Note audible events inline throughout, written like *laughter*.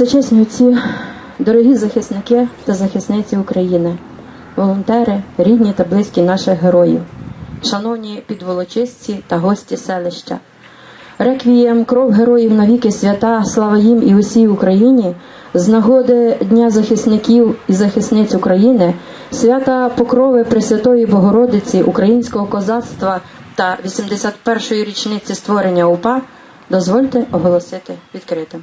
Всечесні отці, дорогі захисники та захисниці України, волонтери, рідні та близькі наших героїв, шановні підволочисті та гості селища. Реквієм кров героїв навіки свята, слава їм і усій Україні, з нагоди Дня захисників і захисниць України, свята Покрови Пресвятої Богородиці, українського козацтва та 81-ї річниці створення УПА, дозвольте оголосити відкритим.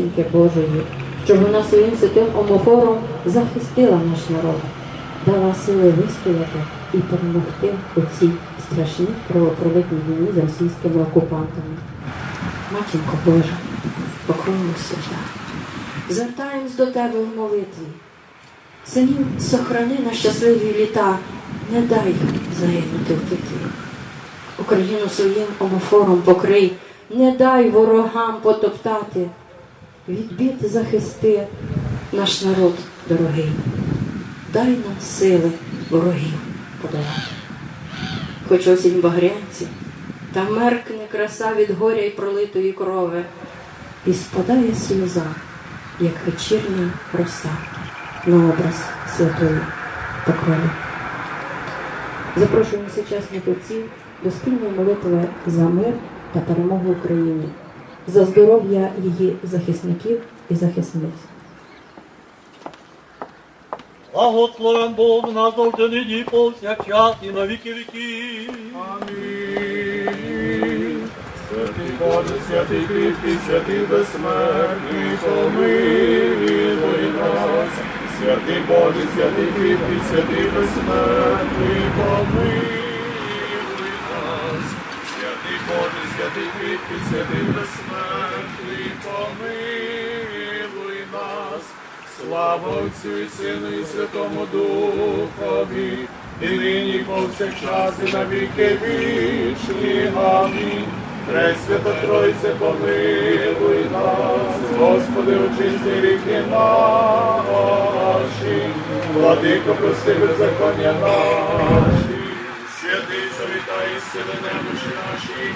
матінки Божої, щоб вона своїм святим омофором захистила наш народ, дала сили вистояти і перемогти у цій страшній кровопролитній війні з російськими окупантами. Матінко Божа, покрову свята, звертаємось до тебе в молитві. Синів сохрани на щасливі літа, не дай загинути в петлі. Україну своїм омофором покрий, не дай ворогам потоптати, відбити захисти наш народ дорогий, дай нам сили ворогів подолати. Хоч осінь багрянці, та меркне краса від горя й пролитої крови, і спадає сльоза, як вечірня роса на образ святої покрови. Запрошуємо сучасних отців до спільної молитви за мир та перемогу Україні, за здоров'я її захисників і захисниць. Благословен Бог назавжди нині повсякчас і на віки віків. Амінь. Святий Боже, святий кріпкий, святий безсмертний, помилуй нас. Святий Боже, святий кріпкий, святий безсмертний, помилуй нас. Святий Боже, святий святий безсмертний, помилуй нас. Слава Отцю і Сину і Святому Духові, і нині повсякчас і на віки вічні. Амінь. Пресвята Тройце, помилуй нас, Господи, очисти гріхи наші, владико, прости беззаконня наші, святий завітай, сили немощі наші,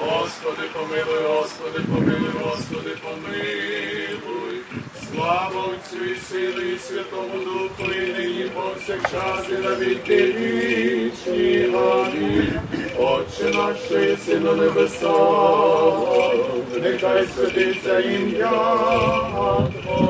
Господи, помилуй, Господи, помилуй, Господи, помилуй. Слава Отцю і Сину і Святому Духу, і нині повсякчас і на віки вічні. Отче наш, що єси небесах, нехай святиться ім'я Твоє,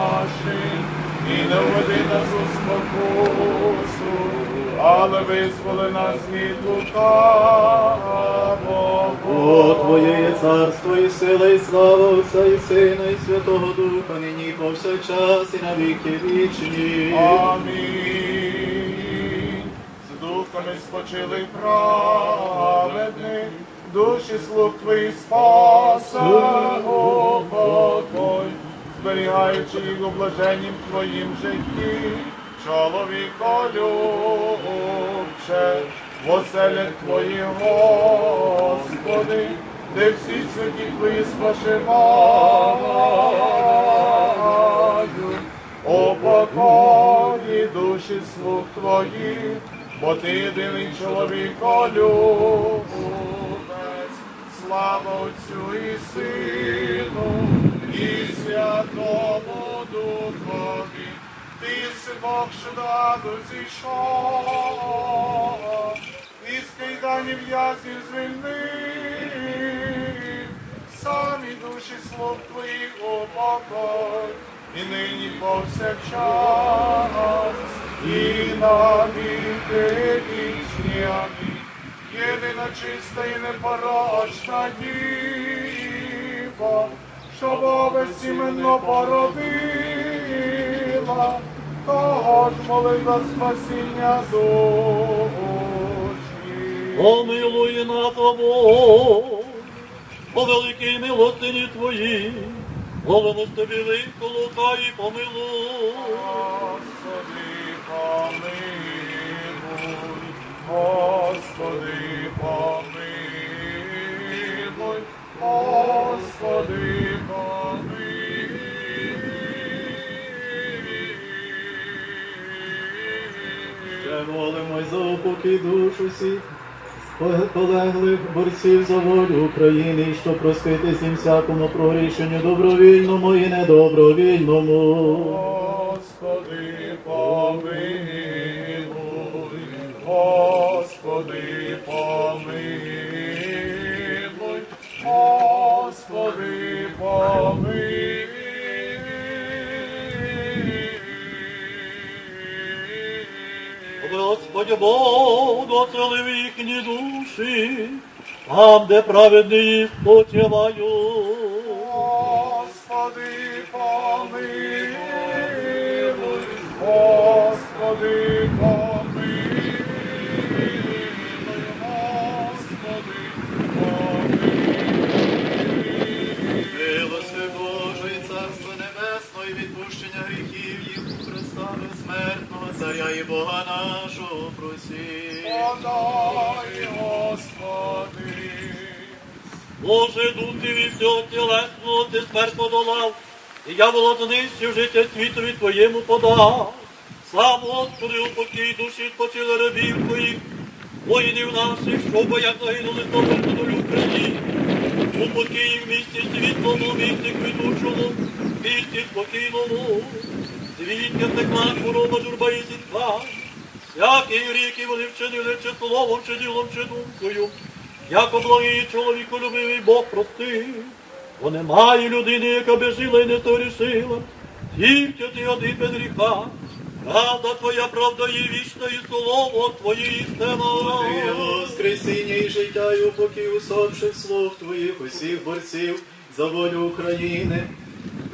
і не введи нас у спокусу, але визволи нас від лукавого. О, Твоє є царство і сила, і слава Отця і Сина, і Святого Духа, нині повсякчас, і на віки вічні. Амінь. З духами спочили праведних, душі слуг твоїх спаса, упокой, зберігаючи їх у блаженнім твоїм житті, чоловіколюбче, в оселях твоїх, Господи, де всі святі твої спочивають. О покої душі слуг твоїх, бо ти єдиний чоловіколюбець. Слава Отцю і Сину, ти си Бог, що даду зійшов, і з кайданів в'язнів звільнив, самі душі слуг твоїх упокой, і нині повсякчас, і на віки вічні. Амінь. Єдина чиста і непорочна діва, що безіменно породила, того ж молив за спасіння душі. Помилуй на тобою, по великій милостині твоїй, Головне тобі виколока і помилуй. Господи, помилуй, за упокій душ усіх полеглих борців за волю України, щоб простити всім всякому прогрішенню добровільному і недобровільному. Там, де я знищив життя світові твоєму подав. Сам, Господи, у покій душі відпочили рабів твоїх, воїнів наших, що в боях загинули з добрим Україні. У покій в місті світлому, місті квітучому, місті спокійному, звідки втекла хвороба, журба і. Всякий гріх і вони вчинили чи словом, чи ділом, чи думкою. Як благий чоловіку любивий Бог простив, бо немає людини, яка би жила і не сторішила, тільки ти один без гріха. Правда твоя, правда є вічна, і слово твоє істина. Ти воскресіння і життя і упокій усопших слуг твоїх усіх борців за волю України.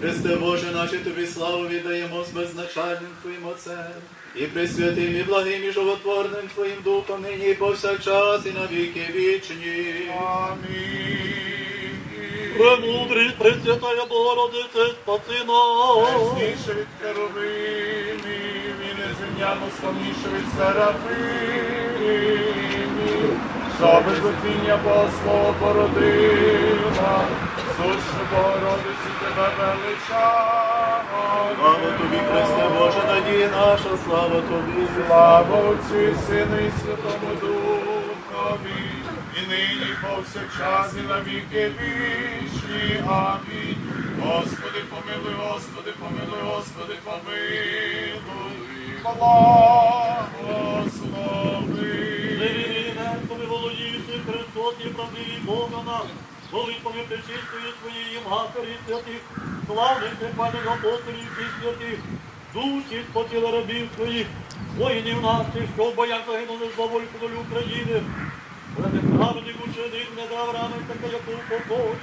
Христе Боже, наші тобі славу віддаємо з беззначальним Твоїм Отцем, і присвятим, і благим, і животворним Твоїм Духом нині і повсякчас, і на віки вічні. Амінь. Премудрість, Пресвятая Богородице, спаси нас. Ясніше від керувимів і неземняно славніше від серафимів, що без оціння Богослова породила, сущу Богородиці тебе величаємо. Слава тобі, Христе Боже, надія наша, слава тобі. Слава Отцю і Сину і Святому Духові, і нині повсякчас і на віки вічні. Амінь. Господи, помилуй, Господи, помилуй, Господи, помилуй. Благослови. Володіючи Христос і правдиві Бога наш, молитвами причистої Твоєї Матері святих, славних паних апостолів і святих, душі спочили рабів Твоїх, воїнів наших, що в боях загинули за волю України. Ради праведних учених не дав рани, таке, як у покої,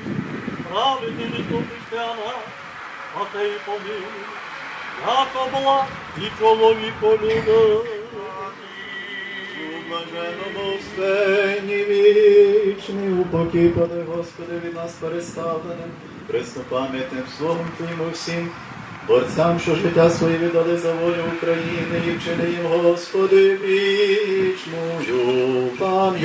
праведний листу християна, а те й помилуй, яко була і чоловіко У блаженному встенні вічний, упокій, подай, Господи, від нас переставленим, преснопам'ятним словом Твоїм всім, борцям, що життя своє віддали за волю України, і вчини їм, Господи, вічною пам'ять.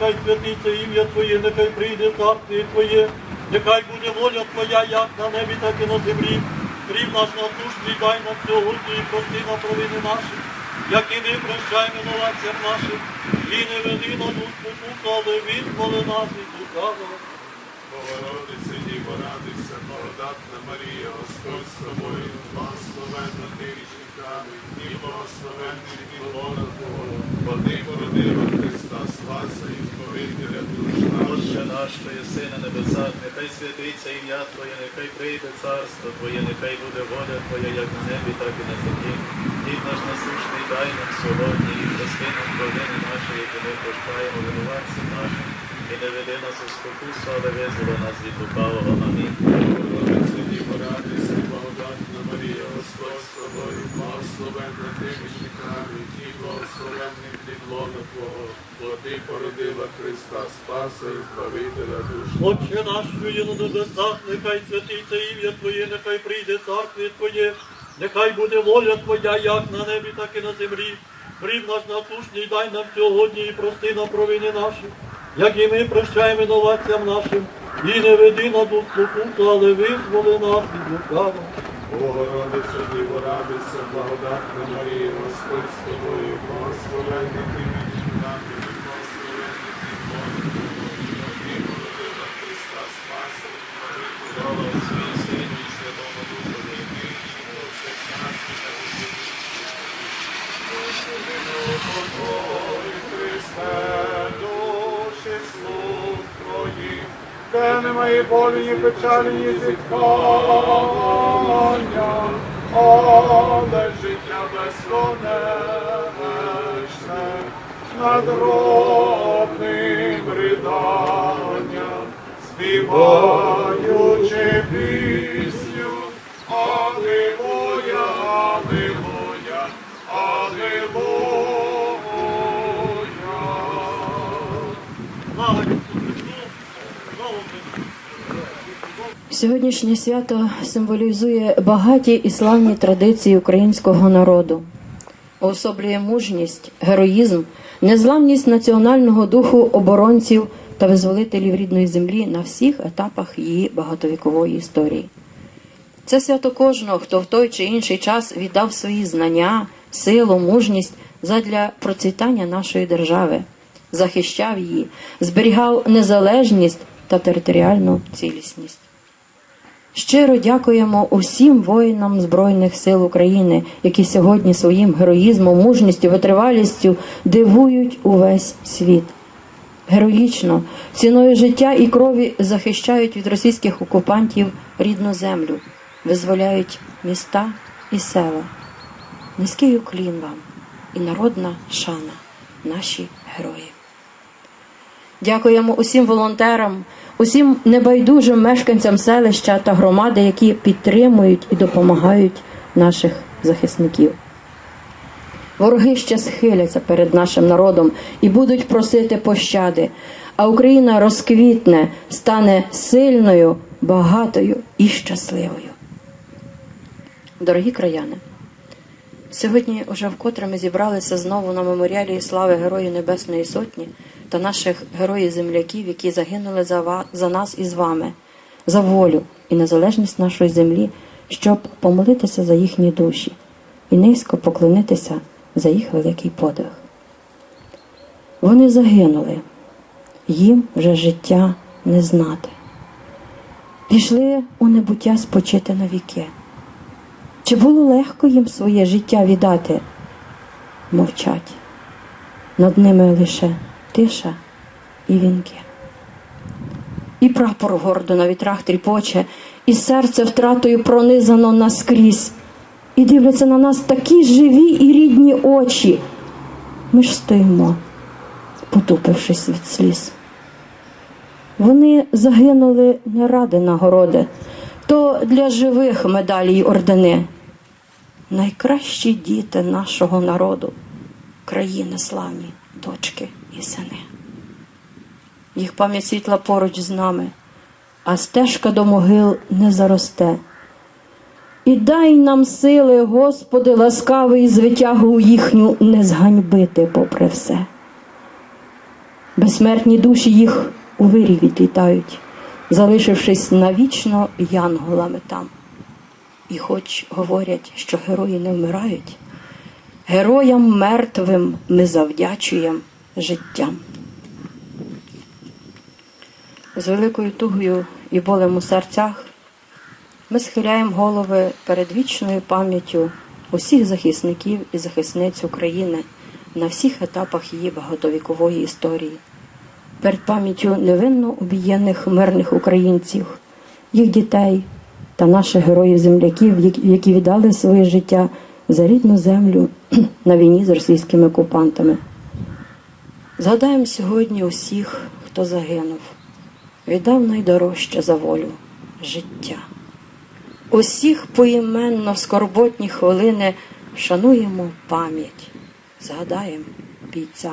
Нехай святиться ім'я Твоє, нехай прийде царство Твоє, нехай буде воля Твоя, як на небі, так і на землі. Хліб наш насущний дай нам сьогодні і прости на провини наші, як і ми прощаємо винуватцям нашим, і не веди нас у спокусу, але відмоли нас від лукавого. Богородице, Діво, радуйся, благодатна Марія, Господь з тобою, благословенна ти жінками, і благословенний Бога Твого, бо породила Христа, Спаса і Збавителя душ. Отче наш, що єси на небесах, нехай святиться ім'я Твоє, нехай прийде царство Твоє, нехай буде воля Твоя, як на небі, так і на землі. Хліб наш насущний дай нам сьогодні, і прости нам провини наші, які ми прощаємо винуватцям нашим. І не веди нас у спокусу, але визволи нас від лукавого. Амінь. Благодатна Марія, Господь з тобою, благословенна ти між жінками, і благословенний плід лона Твого, бо ти породила Христа, Спаса і Збавителя душ Отче наш, що на небесах, нехай святиться ім'я Твоє, нехай прийде царство Твоє, нехай буде воля Твоя, як на небі, так і на землі. Хліб наш насущний дай нам сьогодні і прости нам провини наші, як і ми прощаємо винуватцям нашим, і не веди на у спокусу, але визволи нас від лукава. Богородиця, Діво, благодатна Марія, Господь з тобою, благословенний ти між жінками, і благословенний ти Бога, і породила Христа, Спаса і Збавителя Слава Отцю і Сину і Святому Духові. повсякчас і на віки Господи, Христе, душі слуг Твоїх, де немає болі, ні печалі, ні зіткання, але життя безконечне, надробним риданням, співаючи пісню, Сьогоднішнє свято символізує багаті і славні традиції українського народу, уособлює мужність, героїзм, незламність національного духу оборонців та визволителів рідної землі на всіх етапах її багатовікової історії. Це свято кожного, хто в той чи інший час віддав свої знання, силу, мужність задля процвітання нашої держави, захищав її, зберігав незалежність та територіальну цілісність. Щиро дякуємо усім воїнам Збройних сил України, які сьогодні своїм героїзмом, мужністю, витривалістю дивують увесь світ. Героїчно, ціною життя і крові захищають від російських окупантів рідну землю, визволяють міста і села. Низький уклін вам і народна шана, наші герої. Дякуємо усім волонтерам, усім небайдужим мешканцям селища та громади, які підтримують і допомагають наших захисників. Вороги ще схиляться перед нашим народом і будуть просити пощади, а Україна розквітне, стане сильною, багатою і щасливою. Дорогі краяни, сьогодні уже вкотре ми зібралися знову на меморіалі слави Героїв Небесної Сотні та наших героїв-земляків, які загинули за, за нас і з вами, за волю і незалежність нашої землі, щоб помолитися за їхні душі і низько поклонитися за їх великий подвиг. Вони загинули, їм вже життя не знати. Пішли у небуття спочити на віки. Чи було легко їм своє життя віддати? Мовчать. Над ними лише тиша і вінки. І прапор гордо на вітрах тріпоче, і серце втратою пронизано наскрізь. І дивляться на нас такі живі і рідні очі. Ми ж стоїмо, потупившись від сліз. Вони загинули не ради нагороди, то для живих медалі й ордени. Найкращі діти нашого народу, країни славні, дочки і сини. Їх пам'ять світла поруч з нами, а стежка до могил не заросте. І дай нам сили, Господи, ласкавий, звитягу їхню не зганьбити попри все. Безсмертні душі їх у вирі відлітають, залишившись навічно янголами там. І хоч говорять, що герої не вмирають, героям мертвим ми завдячуємо життям. З великою тугою і болем у серцях ми схиляємо голови перед вічною пам'яттю усіх захисників і захисниць України на всіх етапах її багатовікової історії, перед пам'яттю невинно обієнних мирних українців, їх дітей та наших героїв-земляків, які- які віддали своє життя за рідну землю *clears throat* на війні з російськими окупантами. Згадаємо сьогодні усіх, хто загинув, віддав найдорожче за волю життя. Усіх поіменно в скорботні хвилини вшануємо пам'ять, згадаємо бійця.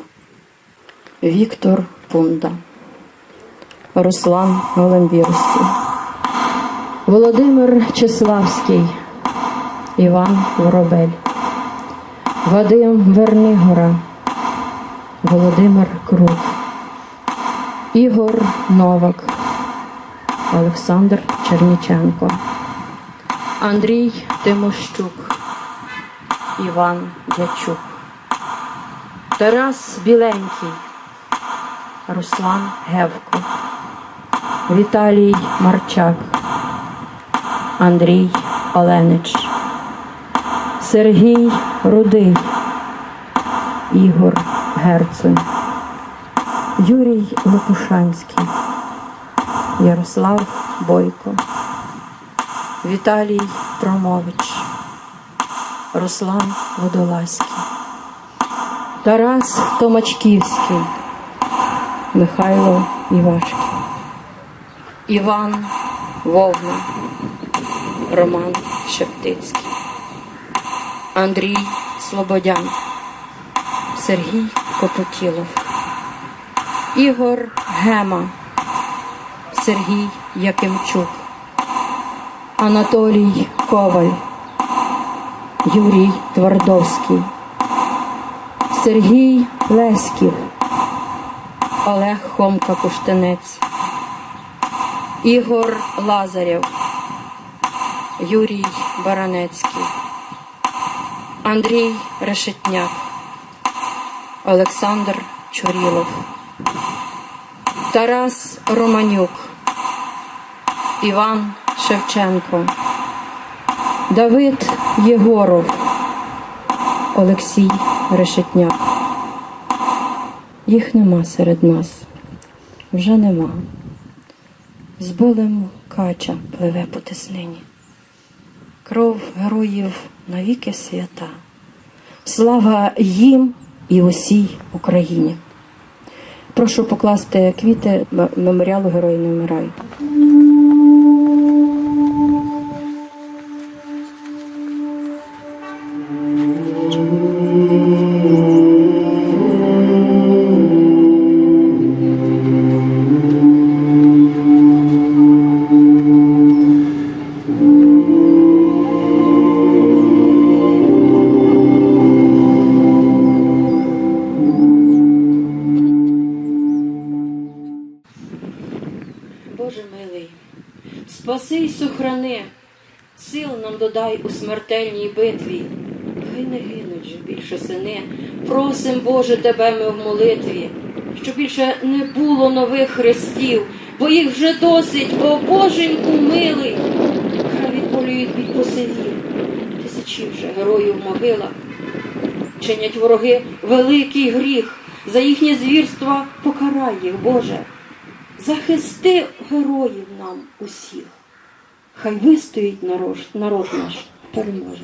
Віктор Пунда, Руслан Голембірський, Володимир Чеславський, Іван Воробель, Вадим Вернигора, Володимир Круг, Ігор Новак, Олександр Черніченко. Андрій Тимощук, Іван Дячук, Тарас Біленький, Руслан Гевко, Віталій Марчак, Андрій Оленич, Сергій Рудий, Ігор Герцун, Юрій Лопушанський, Ярослав Бойко. Віталій Тромович, Руслан Водолазький, Тарас Томачківський, Михайло Івашків, Іван Вовна, Роман Шептицький, Андрій Слободян, Сергій Копотілов, Ігор Гема, Сергій Якимчук. Анатолій Коваль, Юрій Твардовський, Сергій Леськів, Олег Хомка Куштенець, Ігор Лазарєв, Юрій Баранецький, Андрій Решетняк, Олександр Чурілов, Тарас Романюк, Іван Шевченко, Давид Єгоров, Олексій Решетняк. Їх нема серед нас, вже нема. З болем кача пливе по тиснині. Кров героїв навіки свята. Слава їм і усій Україні. Прошу покласти квіти меморіалу Герої не вмирають. Битві. Хай не гинуть же більше сини, просим, Боже, тебе ми в молитві, щоб більше не було нових хрестів, бо їх вже досить, о Боженьку милий. Хай відполюють бій по селі, тисячі вже героїв в могилах. Чинять вороги великий гріх, за їхнє звірства покарай їх, Боже. Захисти героїв нам усіх. Хай вистоїть народ, народ наш переможе.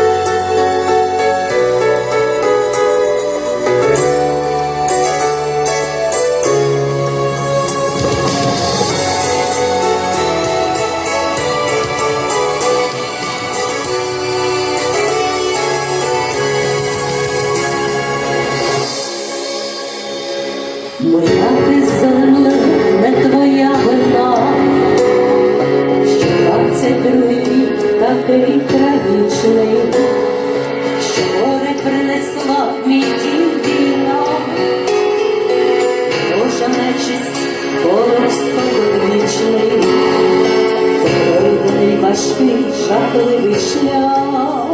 важкий, жахливий шлях,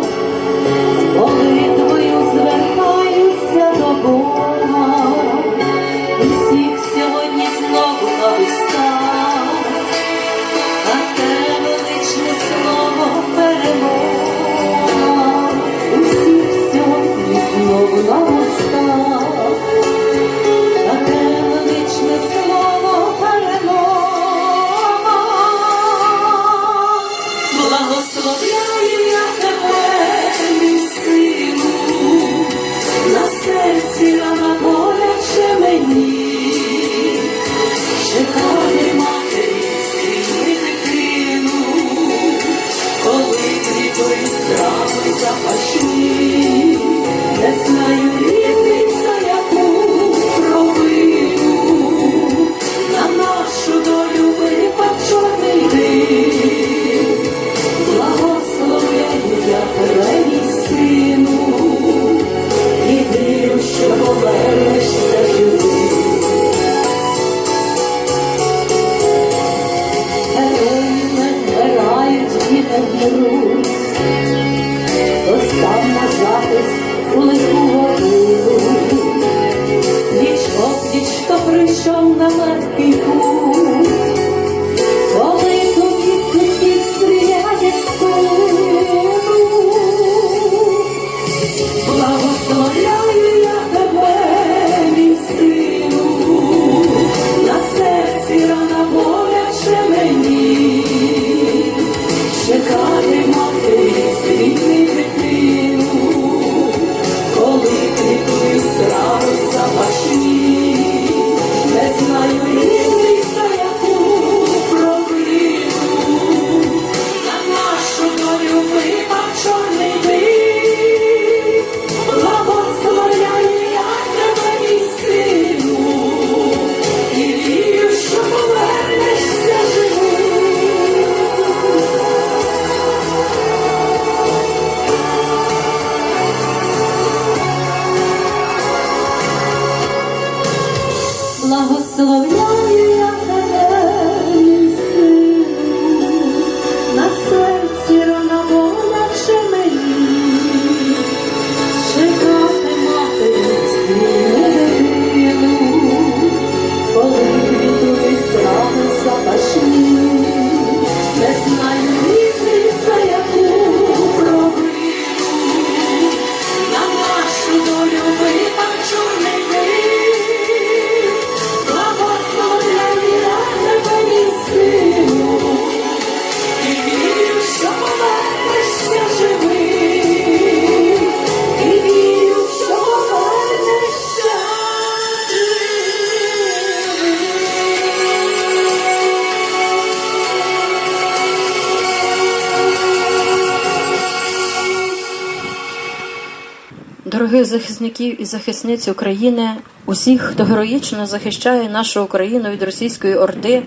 захисників і захисниць України, усіх, хто героїчно захищає нашу Україну від російської орди,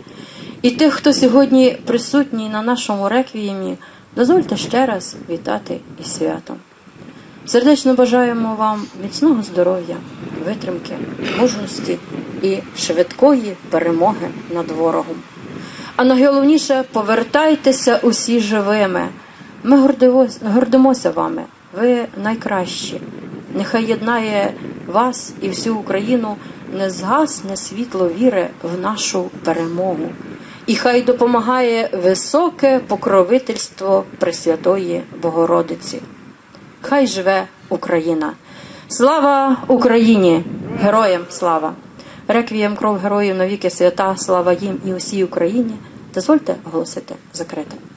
і тих, хто сьогодні присутній на нашому реквіємі, дозвольте ще раз вітати із святом. Сердечно бажаємо вам міцного здоров'я, витримки, мужності і швидкої перемоги над ворогом. А найголовніше повертайтеся усі живими. Ми гордимося вами. Ви найкращі. Нехай єднає вас і всю Україну незгасне світло віри в нашу перемогу. І хай допомагає високе покровительство Пресвятої Богородиці. Хай живе Україна! Слава Україні! Героям слава! Реквієм кров героїв навіки свята, слава їм і усій Україні. Дозвольте оголосити закритим.